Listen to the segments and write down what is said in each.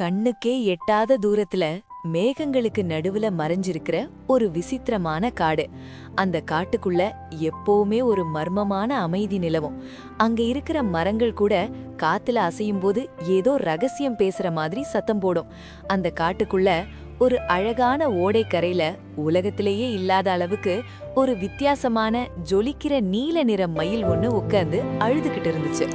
கண்ணுக்கே எட்டாத தூரத்துல மேகங்களுக்கு நடுவுல மறைஞ்சிருக்கிற ஒரு விசித்திரமான காடு. அந்த காட்டுக்குள்ள எப்பவுமே ஒரு மர்மமான அமைதி நிலவும். அங்க இருக்கிற மரங்கள் கூட காத்துல அசையும் போது ஏதோ ரகசியம் பேசுற மாதிரி சத்தம் போடும். அந்த காட்டுக்குள்ள ஒரு அழகான ஓடைக்கரையில உலகத்திலேயே இல்லாத அளவுக்கு ஒரு வித்தியாசமான ஜொலிக்கிற நீல நிற மயில் ஒண்ணு உட்கார்ந்து அழுதுகிட்டு இருந்துச்சு.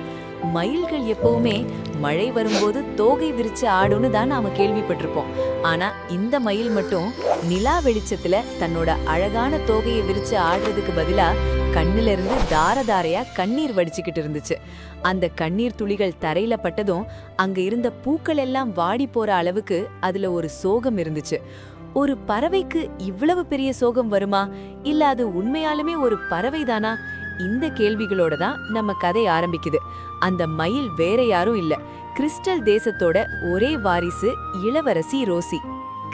மயில்கள் எப்பவுமே மழை வரும்போது தோகை விரிச்சு ஆடும்னு தான் நாம கேள்விப்பட்டிருப்போம். ஆனா இந்த மயில் மட்டும் நிலா வெளிச்சத்துல தன்னோட அழகான தோகையை விரிச்சு ஆடுறதுக்கு பதிலா கண்ணுல இருந்து தார தாரையா கண்ணீர் வடிச்சுக்கிட்டு இருந்துச்சு. அந்த கண்ணீர் துளிகள் தரையில பட்டதும் அங்க இருந்த பூக்கள் எல்லாம் வாடி போற அளவுக்கு அதுல ஒரு சோகம் இருந்துச்சு. ஒரு பறவைக்கு இவ்வளவு பெரிய சோகம் வருமா? இல்ல அது உண்மையாலுமே ஒரு பறவைதானா? இந்த கேள்விகளோட தான் நம்ம கதை ஆரம்பிக்குது. அந்த மயில் வேற யாரும் இல்ல. கிறிஸ்டல் தேசத்தோட ஒரே வாரிசு இளவரசி ரோசி.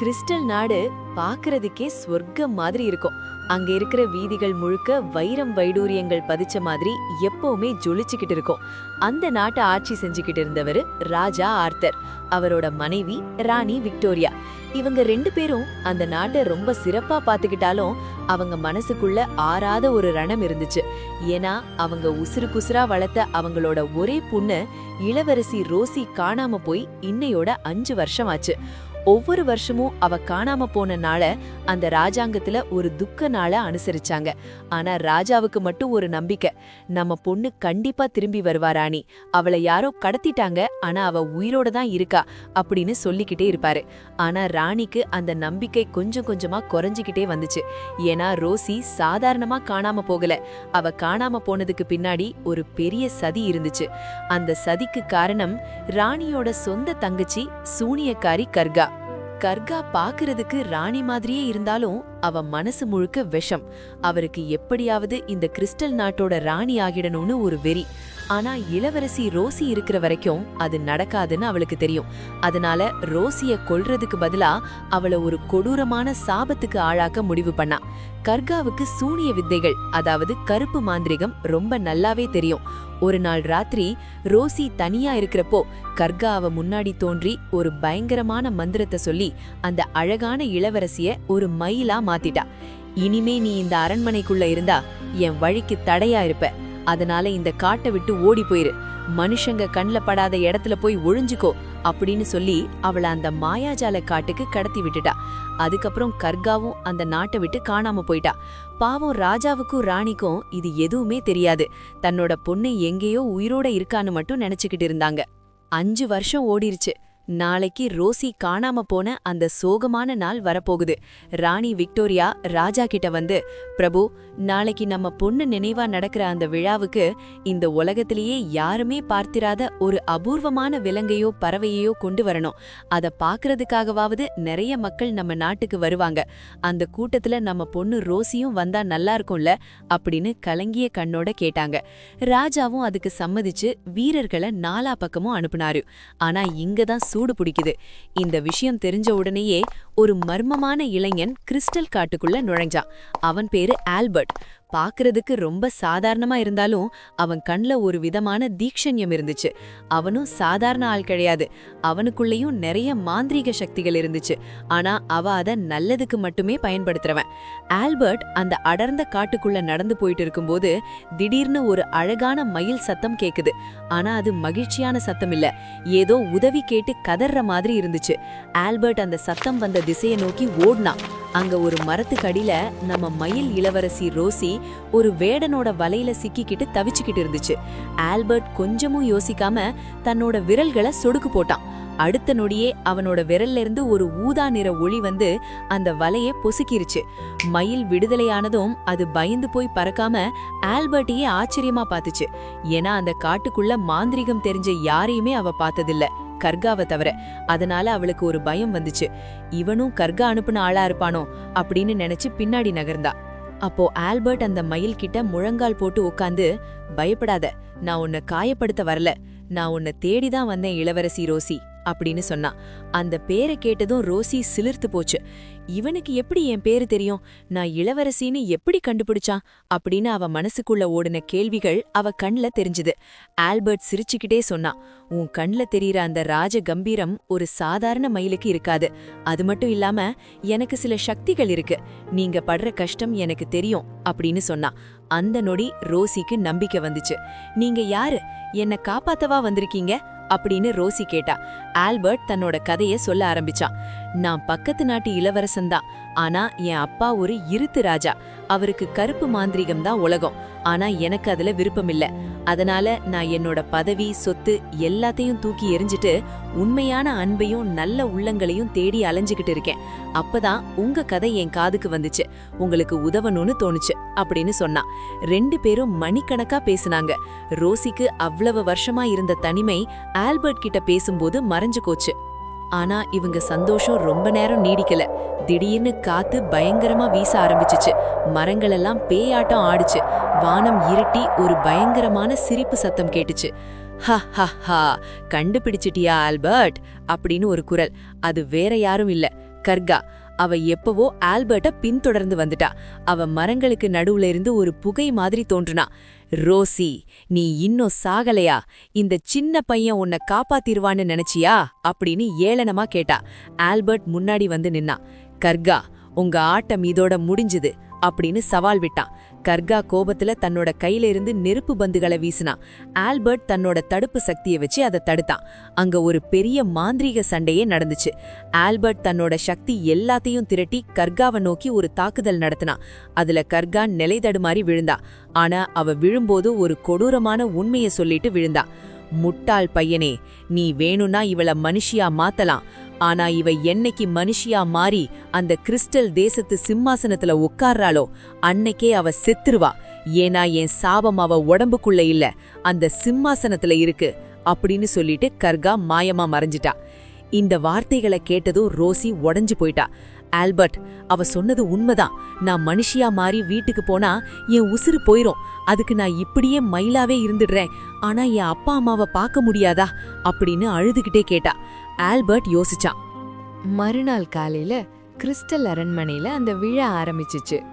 கிறிஸ்டல் நாடு பாக்குறதுக்கே சொர்க்கம் மாதிரி இருக்கும். அங்க இருக்கிற வீதிகள் முழுக்க வைரம் வைடூரியங்கள் பதிச்ச மாதிரி எப்பவுமே ஜொலிச்சுக்கிட்டு இருக்கும். அந்த நாட்டை ஆட்சி செஞ்சுக்கிட்டு இருந்தவர் ராஜா ஆர்த்தர் அவரோட மனைவி ராணி விக்டோரியா. இவங்க ரெண்டு பேரும் அந்த நாட்டை ரொம்ப சிறப்பா பாத்துக்கிட்டாலும் அவங்க மனசுக்குள்ள ஆறாத ஒரு ரணம் இருந்துச்சு. ஏன்னா அவங்க உசுறு குசுரா வளர்த்த அவங்களோட ஒரே பொண்ணு இளவரசி ரோசி காணாம போய் இன்னையோட அஞ்சு வருஷம் ஆச்சு ஒவ்வொரு வருஷமும் அவ காணாம போன நாள அந்த ராஜாங்கத்துல ஒரு துக்க நாள அனுசரிச்சாங்க. ஆனா ராஜாவுக்கு மட்டும் ஒரு நம்பிக்கை. நம்ம பொண்ணு கண்டிப்பா திரும்பி வருவா ராணி. அவளை யாரோ கடத்திட்டாங்க ஆனா அவ உயிரோட தான் இருக்கா அப்படின்னு சொல்லிக்கிட்டே இருப்பாரு. ஆனா ராணிக்கு அந்த நம்பிக்கை கொஞ்சம் கொஞ்சமா குறைஞ்சிக்கிட்டே வந்துச்சு. ஏன்னா ரோசி சாதாரணமா காணாம போகல. அவ காணாம போனதுக்கு பின்னாடி ஒரு பெரிய சதி இருந்துச்சு. அந்த சதிக்கு காரணம் ராணியோட சொந்த தங்கச்சி சூனியக்காரி கர்கா. கர்கா பாக்குறதுக்கு ராணி மாதிரியே இருந்தாலும் அவ மனசு முழுக்க விஷம். அவருக்கு எப்படியாவது இந்த கிறிஸ்டல் நாட்டோட ராணி ஆகிடணும்னு ஒரு வெறி. ஆனா இளவரசி ரோசி இருக்கிற வரைக்கும் அது நடக்காதுன்னு அவளுக்கு தெரியும். அதனால ரோசிய கொல்றதுக்கு பதிலா அவளை ஒரு கொடூரமான சாபத்துக்கு ஆளாக்க முடிவு பண்ணா. கர்காவுக்கு சூனிய வித்தைகள் அதாவது கருப்பு மாந்திரிகம் ரொம்ப நல்லாவே தெரியும். ஒரு நாள் ராத்திரி ரோசி தனியா இருக்கிறப்போ கர்கா அவ முன்னாடி தோன்றி ஒரு பயங்கரமான மந்திரத்தை சொல்லி அந்த அழகான இளவரசிய ஒரு மயிலா மாத்திட்டா. இனிமே நீ இந்த அரண்மனைக்குள்ள இருந்தா என் வழிக்கு தடையா இருப்ப. அதனால இந்த காட்டை விட்டு ஓடி போயிரு. மனுஷங்க கண்ணில் படாத இடத்துல போய் ஒழிஞ்சுக்கோ அப்படின்னு சொல்லி அவளை அந்த மாயாஜால காட்டுக்கு கடத்தி விட்டுட்டா. அதுக்கப்புறம் கர்காவும் அந்த நாட்டை விட்டு காணாம போயிட்டா. பாவம் ராஜாவுக்கும் ராணிக்கும் இது எதுவுமே தெரியாது. தன்னோட பொண்ணு எங்கேயோ உயிரோட இருக்கான்னு மட்டும் நினைச்சுக்கிட்டு இருந்தாங்க. அஞ்சு வருஷம் ஓடிருச்சு. நாளைக்கு ரோசி காணாம போன அந்த சோகமான நாள் வரப்போகுது. ராணி விக்டோரியா ராஜா கிட்ட வந்து பிரபு நாளைக்கு நம்ம பொண்ணு நினைவா நடக்கிற அந்த விழாவுக்கு இந்த உலகத்திலேயே யாருமே பார்த்திராத ஒரு அபூர்வமான விலங்கையோ பறவையோ கொண்டு வரணும். அத பாக்குறதுக்காகவாவது நிறைய மக்கள் நம்ம நாட்டுக்கு வருவாங்க. அந்த கூட்டத்துல நம்ம பொண்ணு ரோசியும் வந்தா நல்லா இருக்கும்ல? அப்படின்னு கலங்கிய கண்ணோட கேட்டாங்க. ராஜாவும் அதுக்கு சம்மதிச்சு வீரர்களை நாலா பக்கமும் அனுப்புனாரு. ஆனா இங்கதான் சூடு பிடிக்குது. இந்த விஷயம் தெரிஞ்ச உடனேயே ஒரு மர்மமான இளைஞன் கிறிஸ்டல் காட்டுக்குள்ள நுழைஞ்சான். அவன் பேரு ஆல்பர்ட். பாக்குறதுக்கு ரொம்ப சாதாரணமா இருந்தாலும் அவன் கண்ல ஒரு விதமான தீக்ஷண்யம் இருந்துச்சு. அவனும் சாதாரண ஆள் கிடையாது. அவனுக்குள்ளேயும் நிறைய மாந்திரீக சக்திகள் இருந்துச்சு. ஆனா அவ அதை நல்லதுக்கு மட்டுமே பயன்படுத்துறவன். ஆல்பர்ட் அந்த அடர்ந்த காட்டுக்குள்ள நடந்து போயிட்டு இருக்கும்போது திடீர்னு ஒரு அழகான மயில் சத்தம் கேக்குது. ஆனா அது மகிழ்ச்சியான சத்தம் இல்ல. ஏதோ உதவி கேட்டு கதற மாதிரி இருந்துச்சு. ஆல்பர்ட் அந்த சத்தம் வந்த திசையை நோக்கி ஓடினான். அங்க ஒரு மரத்துக்கடியில நம்ம மயில் இளவரசி ரோசி ஒரு வேடனோட வலையில சிக்கிக்கிட்டு தவிச்சுக்கிட்டு இருந்துச்சு. ஆல்பர்ட் கொஞ்சமும் யோசிக்காம தன்னோட விரல்களை சொடுக்கு போட்டான். அடுத்த நொடியே அவனோட விரல்ல இருந்து ஒரு ஊதா நிற ஒளி வந்து அந்த வலைய பொசுக்கிருச்சு. மயில் விடுதலையானதும் அது பயந்து போய் பறக்காம ஆல்பர்ட்டையே ஆச்சரியமா பார்த்துச்சு. ஏன்னா அந்த காட்டுக்குள்ள மாந்திரிகம் தெரிஞ்ச யாரையுமே அவ பார்த்ததில்ல. கர்காவை தவிர. அதனால அவளுக்கு ஒரு பயம் வந்துச்சு. இவனும் கர்கா அனுப்புன ஆளா இருப்பானோ? அப்படின்னு நினைச்சு பின்னாடி நகர்ந்தா. அப்போ ஆல்பர்ட் அந்த மயில் கிட்ட முழங்கால் போட்டு உட்காந்து பயப்படாத நான் உன்னை காயப்படுத்த வரல. நான் உன்னை தேடிதான் வந்தேன் இளவரசி ரோசி. அப்படின்னு சொன்னா. அந்த பேரை கேட்டதும் ரோசி சிலிர்த்து போச்சு. இவனுக்கு எப்படி என் பேரு தெரியும்? நான் இளவரசின்னு எப்படி கண்டுபிடிச்சான்? அப்படின்னு அவ மனசுக்குள்ள ஓடின கேள்விகள் அவ கண்ல தெரிஞ்சுது. ஆல்பர்ட் சிரிச்சுக்கிட்டே சொன்னான் உன் கண்ல தெரியற அந்த ராஜ கம்பீரம் ஒரு சாதாரண மயிலுக்கு இருக்காது. அது மட்டும் இல்லாம எனக்கு சில சக்திகள் இருக்கு. நீங்க படுற கஷ்டம் எனக்கு தெரியும் அப்படின்னு சொன்னா. அந்த நொடி ரோசிக்கு நம்பிக்கை வந்துச்சு. நீங்க யாரு? என்ன காப்பாத்தவா வந்திருக்கீங்க? அப்படின்னு ரோசி கேட்டா. ஆல்பர்ட் தன்னோட கதைய சொல்ல ஆரம்பிச்சான். நான் பக்கத்து நாட்டு இளவரசன் தான். ஆனா என் அப்பா ஒரு இருத்து ராஜா. அவருக்கு கருப்பு மாந்திரிகம் தான் உலகம். ஆனா எனக்கு அதுல விருப்பம் இல்ல அதனால நான் என்னோட பதவி சொத்து எல்லாத்தையும் தூக்கி எரிஞ்சிட்டு உண்மையான அன்பையும் நல்ல உள்ளங்களையும் தேடி அலைஞ்சுகிட்டு இருக்கேன். அப்பதான் உங்க கதை என் காதுக்கு வந்துச்சு. உங்களுக்கு உதவணும்னு தோணுச்சு அப்படின்னு சொன்னா. ரெண்டு பேரும் மணிக்கணக்கா பேசுனாங்க. ரோசிக்கு அவ்வளவு வருஷமா இருந்த தனிமை ஆல்பர்ட் கிட்ட பேசும்போது மறைஞ்சு போச்சு. ஆனா இவங்க சந்தோஷம் ரொம்ப நேரம் நீடிக்கல. திடீர்னு காத்து பயங்கரமா வீச ஆரம்பிச்சுச்சு. மரங்களெல்லாம் பேயாட்டம் ஆடுச்சு. வானம் இருட்டி ஒரு பயங்கரமான சிரிப்பு சத்தம் கேட்டுச்சு. ஹ ஹ ஹா கண்டுபிடிச்சிட்டியா ஆல்பர்ட்? அப்படின்னு ஒரு குரல். அது வேற யாரும் இல்ல. கர்கா அவ எப்பவோ ஆல்பர்ட்ட பின்தொடர்ந்து வந்துட்டா. அவ மரங்களுக்கு நடுவுல இருந்து ஒரு புகை மாதிரி தோன்றுனா. ரோசி நீ இன்னும் சாகலையா? இந்த சின்ன பையன் உன்னை காப்பாத்திருவான்னு நினைச்சியா? அப்படின்னு ஏளனமா கேட்டா. ஆல்பர்ட் முன்னாடி வந்து நின்னா கர்கா உங்க ஆட்டம் இதோட முடிஞ்சுது அப்படின்னு சவால் விட்டான். கர்கா கோபத்துல தன்னோட கையில இருந்து நெருப்பு பந்துகளை வீசினான் ஆல்பர்ட் தன்னோட தடுப்பு சக்தியை வச்சு அதை தடுத்தான். அங்க ஒரு பெரிய மாந்திரீக சண்டையே நடந்துச்சு. ஆல்பர்ட் தன்னோட சக்தி எல்லாத்தையும் திரட்டி கர்காவை நோக்கி ஒரு தாக்குதல் நடத்தினான். அதுல கர்கா நிலை தடுமாறி விழுந்தா. ஆனா அவ விழும்போது ஒரு கொடூரமான உண்மையை சொல்லிட்டு விழுந்தா. முட்டாள் பையனே நீ வேணும்னா இவள மனுஷியா மாத்தலாம். ஆனா இவ என்னைக்கு மனுஷியா மாறி அந்த கிறிஸ்டல் தேசத்து சிம்மாசனத்துல உட்கார்றாளோ அன்னைக்கே அவ செத்துருவா. ஏன்னா என் சாபம் அவ உடம்புக்குள்ள இல்ல அந்த சிம்மாசனத்துல இருக்கு அப்படின்னு சொல்லிட்டு கர்கா மாயமா மறைஞ்சிட்டா. இந்த வார்த்தைகளை கேட்டதும் ரோசி உடஞ்சு போயிட்டா. ஆல்பர்ட் அவ சொன்னது உண்மைதான். நான் மனுஷியா மாறி வீட்டுக்கு போனா என் உசுறு போயிரும். அதுக்கு நான் இப்படியே மயிலாவே இருந்துடுறேன். ஆனா என் அப்பா அம்மாவை பார்க்க முடியாதா அப்படின்னு அழுதுகிட்டே கேட்டா. ஆல்பர்ட் யோசிச்சான். மறுநாள் காலையில கிறிஸ்டல் அரண்மனையில அந்த விழா ஆரம்பிச்சிச்சு.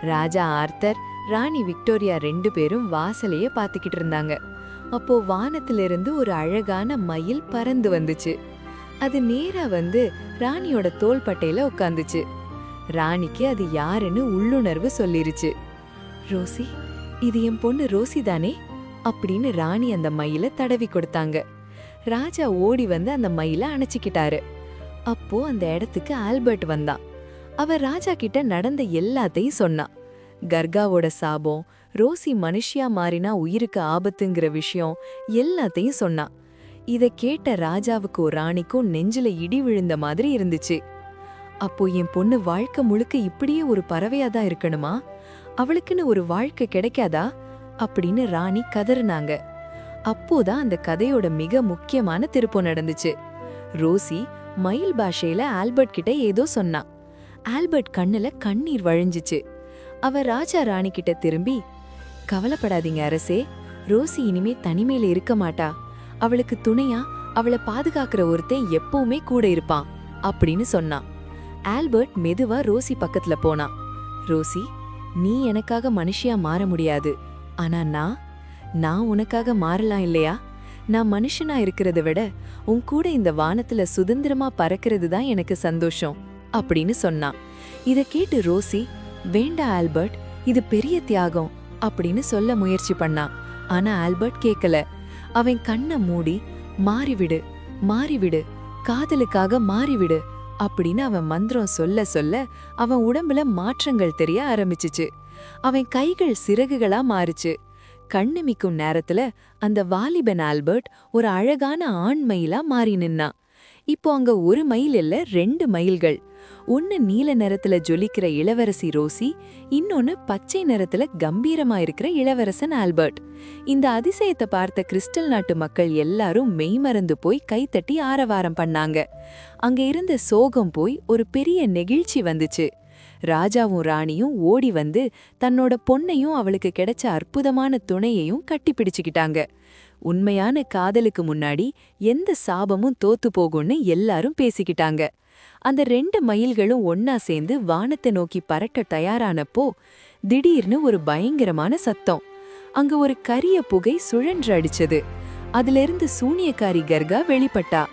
ராஜா ஆர்த்தர் ராணி விக்டோரியா ரெண்டு பேரும் வாசலையே பார்த்துக்கிட்டு இருந்தாங்க. அப்போ வானத்திலிருந்து ஒரு அழகான மயில் பறந்து வந்துச்சு. அது நேரா வந்து ராணியோட தோள்பட்டையில உட்காந்துச்சு ராணிக்கு அது யாருன்னு உள்ளுணர்வு சொல்லிருச்சு. ரோசி இது என் பொண்ணு ரோசி தானே அப்படின்னு ராணி அந்த மயில தடவி கொடுத்தாங்க. ராஜா ஓடி வந்து அந்த மயில அணைச்சிக்கிட்டாரு. அப்போ அந்த இடத்துக்கு ஆல்பர்ட் வந்தான். அவர் ராஜா கிட்ட நடந்த எல்லாத்தையும் சொன்னான். கர்காவோட சாபம் ரோசி மனுஷியா மாறினா உயிருக்கு ஆபத்துங்கிற விஷயம் எல்லாத்தையும் சொன்னான். இத கேட்ட ராஜாவுக்கும் ராணிக்கும் நெஞ்சில இடி விழுந்த மாதிரி இருந்துச்சு. அப்போ என் பொண்ணு வாழ்க்கை முழுக்க இப்படியே ஒரு பறவையா தான் இருக்கணுமா? அவளுக்குன்னு ஒரு வாழ்க்கை கிடைக்காதா? அப்படின்னு ராணி கதறினாங்க. அப்போதான் அந்த கதையோட மிக முக்கியமான திருப்பம் நடந்துச்சு. ரோசி மயில் பாஷையில ஆல்பர்ட் கிட்ட ஏதோ சொன்னா ஆல்பர்ட் கண்ணுல கண்ணீர் வழிஞ்சுச்சு. அவ ராஜா ராணி கிட்ட திரும்பி கவலைப்படாதீங்க அரசே ரோசி இனிமே தனிமையில இருக்க மாட்டா. அவளுக்கு துணையா அவளை பாதுகாக்கிற ஒருத்தன் எப்பவுமே கூட இருப்பான் அப்படின்னு சொன்னான். ஆல்பர்ட் மெதுவா ரோசி பக்கத்துல போனான். ரோசி நீ எனக்காக மனுஷியா மாற முடியாது. ஆனா நான் நான் உனக்காக மாறலாம் இல்லையா? நான் மனுஷனா இருக்கிறத விட உன் கூட இந்த வானத்துல சுதந்திரமா பறக்கிறது தான் எனக்கு சந்தோஷம் அப்படின்னு சொன்னான். இத கேட்டு ரோசி வேண்டா ஆல்பர்ட் இது பெரிய தியாகம் அப்படின்னு சொல்ல முயற்சி பண்ணான். ஆனா ஆல்பர்ட் கேக்கல. அவன் கண்ணை மூடி மாறிவிடு மாறிவிடு காதலுக்காக மாறிவிடு அப்படின்னு அவன் மந்திரம் சொல்ல சொல்ல அவன் உடம்புல மாற்றங்கள் தெரிய ஆரம்பிச்சுச்சு. அவன் கைகள் சிறகுகளா மாறுச்சு. கண்ணுமிக்கும் நேரத்துல அந்த வாலிபன் ஆல்பர்ட் ஒரு அழகான ஆண் மயிலா மாறி நின்னான் இப்போ அங்க ஒரு மயில் இல்ல ரெண்டு மயில்கள். ஒன்னு நீல நிறத்துல ஜொலிக்கிற இளவரசி ரோசி இன்னொன்னு பச்சை நிறத்துல கம்பீரமா இருக்கிற இளவரசன் ஆல்பர்ட். இந்த அதிசயத்தை பார்த்த கிறிஸ்டல் நாட்டு மக்கள் எல்லாரும் மெய்மறந்து போய் கைத்தட்டி ஆரவாரம் பண்ணாங்க. அங்க இருந்த சோகம் போய் ஒரு பெரிய நெகிழ்ச்சி வந்துச்சு. ராஜாவும் ராணியும் ஓடி வந்து தன்னோட பொண்ணையும் அவளுக்கு கிடைச்ச அற்புதமான துணையையும் கட்டிப்பிடிச்சுக்கிட்டாங்க உண்மையான காதலுக்கு முன்னாடி எந்த சாபமும் தோத்து போகும்னு எல்லாரும் பேசிக்கிட்டாங்க. அந்த ரெண்டு மயில்களும் ஒன்னா சேர்ந்து வானத்தை நோக்கி பறக்க தயாரானப்போ திடீர்னு ஒரு பயங்கரமான சத்தம். அங்க ஒரு கரிய புகை சுழன்று அடிச்சது. அதிலிருந்து சூனியக்காரி கர்கா வெளிப்பட்டா.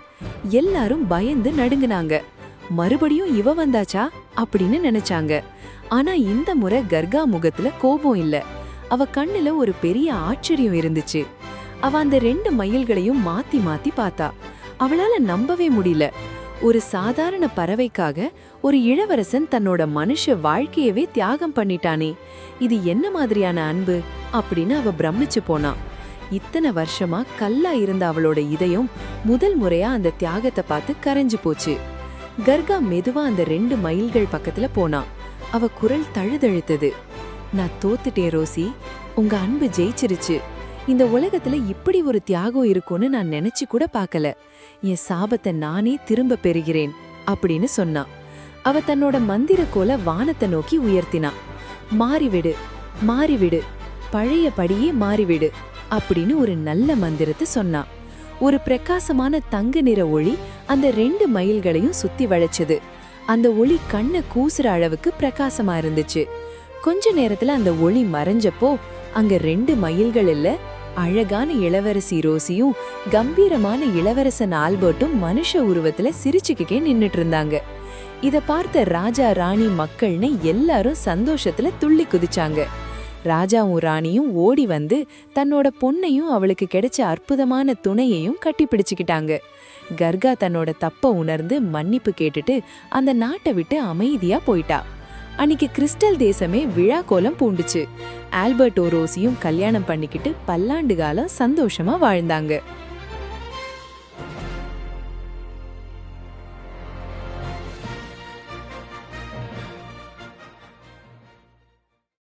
எல்லாரும் பயந்து நடுங்குனாங்க. மறுபடியும் இவ வந்தாச்சா? அப்படின்னு நினைச்சாங்க. ஆனா இந்த முறை கர்கா முகத்துல கோபம் இல்ல. அவ கண்ணுல ஒரு பெரிய ஆச்சரியம் இருந்துச்சு. அவ அந்த ரெண்டு மயில்களையும் மாத்தி மாத்தி பார்த்தா. அவளால நம்பவே முடியல. ஒரு சாதாரண பறவைக்காக ஒரு இளவரசன் தன்னோட மனுஷ வாழ்க்கையவே தியாகம் பண்ணிட்டானே. இது என்ன மாதிரியான அன்பு? அப்படின்னு அவ பிரமிச்சு போனா. இத்தனை வருஷமா கல்லா இருந்த அவளோட இதயம் முதல் முறையா அந்த தியாகத்தை பார்த்து கரைஞ்சு போச்சு. கர்கா மெதுவா அந்த ரெண்டு மைல்கள் பக்கத்துல போனா. அவ குரல் தழுதழுத்தது. நான் தோத்துட்டேன் ரோசி. உங்க அன்பு ஜெயிச்சிருச்சு. இந்த உலகத்துல இப்படி ஒரு தியாகம் இருக்கும்னு நான் நினைச்சு கூட பார்க்கல. என் சாபத்தை நானே திரும்ப பெறுகிறேன் அப்படின்னு சொன்னா. அவ தன்னோட மந்திர கோல வானத்தை நோக்கி உயர்த்தினா. மாறிவிடு மாறிவிடு பழைய படியே மாறிவிடு அப்படின்னு ஒரு நல்ல மந்திரத்தை சொன்னா. ஒரு பிரகாசமான தங்க நிற ஒளி அந்த ரெண்டு மயில்களையும் சுத்தி வளைச்சது. அந்த ஒளி கண்ணை கூசுற அளவுக்கு பிரகாசமா இருந்துச்சு. கொஞ்ச நேரத்துல அந்த ஒளி மறைஞ்சப்போ அங்க ரெண்டு மயில்கள் இல்ல அழகான இளவரசி ரோசியும் கம்பீரமான இளவரசன் ஆல்பர்ட்டும் மனுஷ உருவத்துல சிரிச்சுக்கிட்டே நின்னுட்டு இருந்தாங்க. இத பார்த்த ராஜா ராணி மக்கள்னு எல்லாரும் சந்தோஷத்துல துள்ளி குதிச்சாங்க. ராஜாவும் ராணியும் ஓடி வந்து தன்னோட பொண்ணையும் அவளுக்கு கிடைச்ச அற்புதமான துணையையும் கட்டிப்பிடிச்சுக்கிட்டாங்க கர்கா தன்னோட தப்ப உணர்ந்து மன்னிப்பு கேட்டுட்டு அந்த நாட்டை விட்டு அமைதியா போயிட்டா. அன்னைக்கு கிறிஸ்டல் தேசமே விழா கோலம் பூண்டுச்சு. ஆல்பர்ட் ஓரோசியும் கல்யாணம் பண்ணிக்கிட்டு பல்லாண்டு காலம் சந்தோஷமா வாழ்ந்தாங்க.